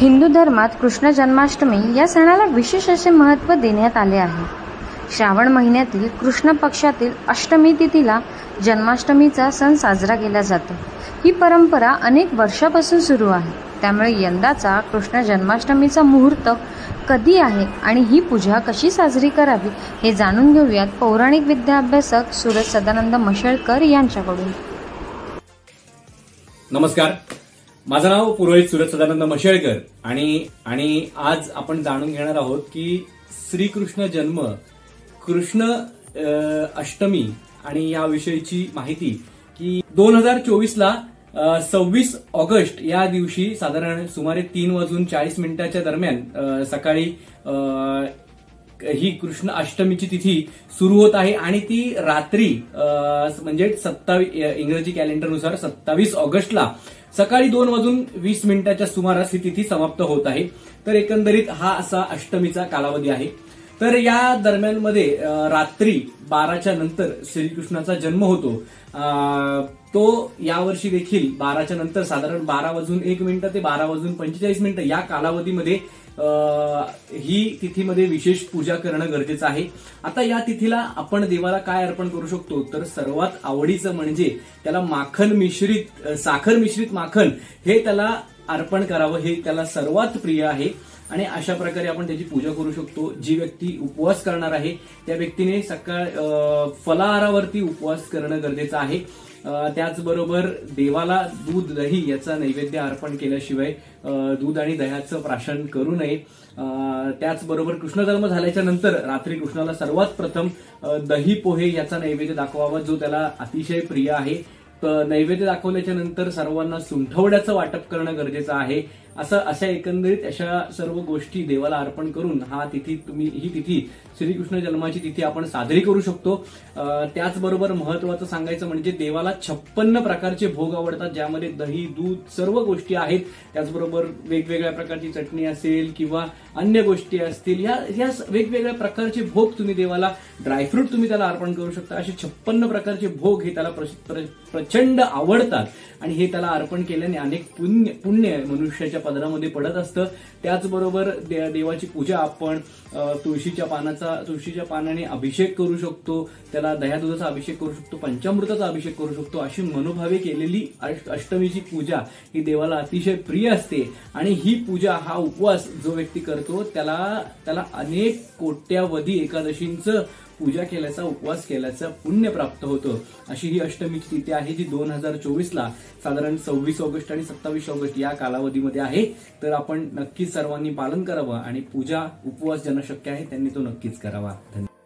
हिंदू धर्मात कृष्ण जन्माष्टमी या सणाला विशेष असे महत्त्व देण्यात आले आहे. श्रावण महिन्यातील कृष्ण पक्षातील अष्टमी तिथीला जन्माष्टमीचा सण साजरा केला जातो. ही परंपरा अनेक वर्षापासून सुरू आहे. त्यामुळे यंदाचा कृष्ण जन्माष्टमीचा मुहूर्त कधी आहे आणि ही पूजा कशी साजरी करावी हे जाणून घेऊयात पौराणिक विद्याभ्यासक सुरज सदानंद मशेळकर यांच्याकडून. नमस्कार. माझं नाव पुरोहित सुरत सदानंद मशेळकर आणि आणि आज आपण जाणून घेणार आहोत की श्रीकृष्ण जन्म कृष्ण अष्टमी आणि याविषयीची माहिती की दोन हजार चोवीसला सव्वीस ऑगस्ट या दिवशी साधारण सुमारे तीन वाजून चाळीस मिनिटाच्या दरम्यान सकाळी ही कृष्ण अष्टमीची तिथी सुरू होत आहे आणि ती रात्री म्हणजे सत्तावीस इंग्रजी कॅलेंडरनुसार सत्तावीस ऑगस्टला सकाळी दोन वाजून वीस मिनिटाच्या सुमारास ही तिथी समाप्त होत आहे. तर एकंदरीत हा असा अष्टमीचा कालावधी आहे. तर या दरम्यानमध्ये रात्री बाराच्या नंतर श्रीकृष्णाचा जन्म होतो. तो यावर्षी देखील बाराच्या नंतर साधारण बारा वाजून एक मिनिटं ते बारा वाजून पंचेचाळीस मिनिटं या कालावधीमध्ये ही तिथीमध्ये विशेष पूजा करणं गरजेचं आहे. आता या तिथीला आपण देवाला काय अर्पण करू शकतो? तर सर्वात आवडीचं म्हणजे त्याला माखन मिश्रित साखर मिश्रित माखन हे त्याला अर्पण करावं. हे त्याला सर्वात प्रिय आहे. आणि अशा प्रकारे आपण त्याची पूजा करू शकतो. जी व्यक्ती उपवास करणार आहे त्या व्यक्तीने सकाळ फलाहारावरती उपवास करणं गरजेचं आहे. त्याचबरोबर देवाला दूध दही याचा नैवेद्य अर्पण केल्याशिवाय दूध आणि दह्याचं प्राशन करू नये. त्याचबरोबर कृष्ण जन्म झाल्याच्यानंतर रात्री कृष्णाला सर्वात प्रथम दही पोहे याचा नैवेद्य दाखवावा जो त्याला अतिशय प्रिय आहे. नैवेद्य दाखवल्याच्या नंतर सर्वांना सुंठवड्याचं वाटप करणं गरजेचं आहे. असं अशा एकंदरीत अशा सर्व गोष्टी देवाला अर्पण करून हा तिथी तुम्ही ही तिथी श्रीकृष्ण जन्माची तिथी आपण साजरी करू शकतो. त्याचबरोबर महत्वाचं सांगायचं म्हणजे देवाला छप्पन्न प्रकारचे भोग आवडतात ज्यामध्ये दही दूध सर्व गोष्टी आहेत. त्याचबरोबर वेगवेगळ्या प्रकारची चटणी असेल किंवा अन्य गोष्टी असतील या या वेगवेगळ्या प्रकारचे भोग तुम्ही देवाला ड्रायफ्रूट तुम्ही त्याला अर्पण करू शकता. असे छप्पन्न प्रकारचे भोग हे त्याला प्र- प्रचंड आवडतात. आणि हे त्याला अर्पण केल्याने अनेक पुण्य पुण्य मनुष्याच्या पदरामध्ये पडत असतं. त्याचबरोबर देवाची पूजा आपण तुळशीच्या पानाचा तुळशीच्या पानाने अभिषेक करू शकतो. त्याला दह्यादुधाचा अभिषेक करू शकतो पंचामृताचा अभिषेक करू शकतो. अशी मनोभावे केलेली अष्टमीची पूजा ही देवाला अतिशय प्रिय असते. आणि ही पूजा हा उपवास जो व्यक्ती करतो त्याला त्याला अनेक कोट्यावधी एकादशींचं पूजा केल्याचा उपवास केल्याचं पुण्य प्राप्त होतं. अशी ही अष्टमीची तिथी आहे जी दोन हजार चोवीसला साधारण सव्वीस ऑगस्ट आणि सत्तावीस ऑगस्ट या कालावधीमध्ये आहे. तर आपण नक्कीच सर्वांनी पालन करावं आणि पूजा उपवास ज्यांना शक्य आहे त्यांनी तो नक्कीच करावा. धन्यवाद.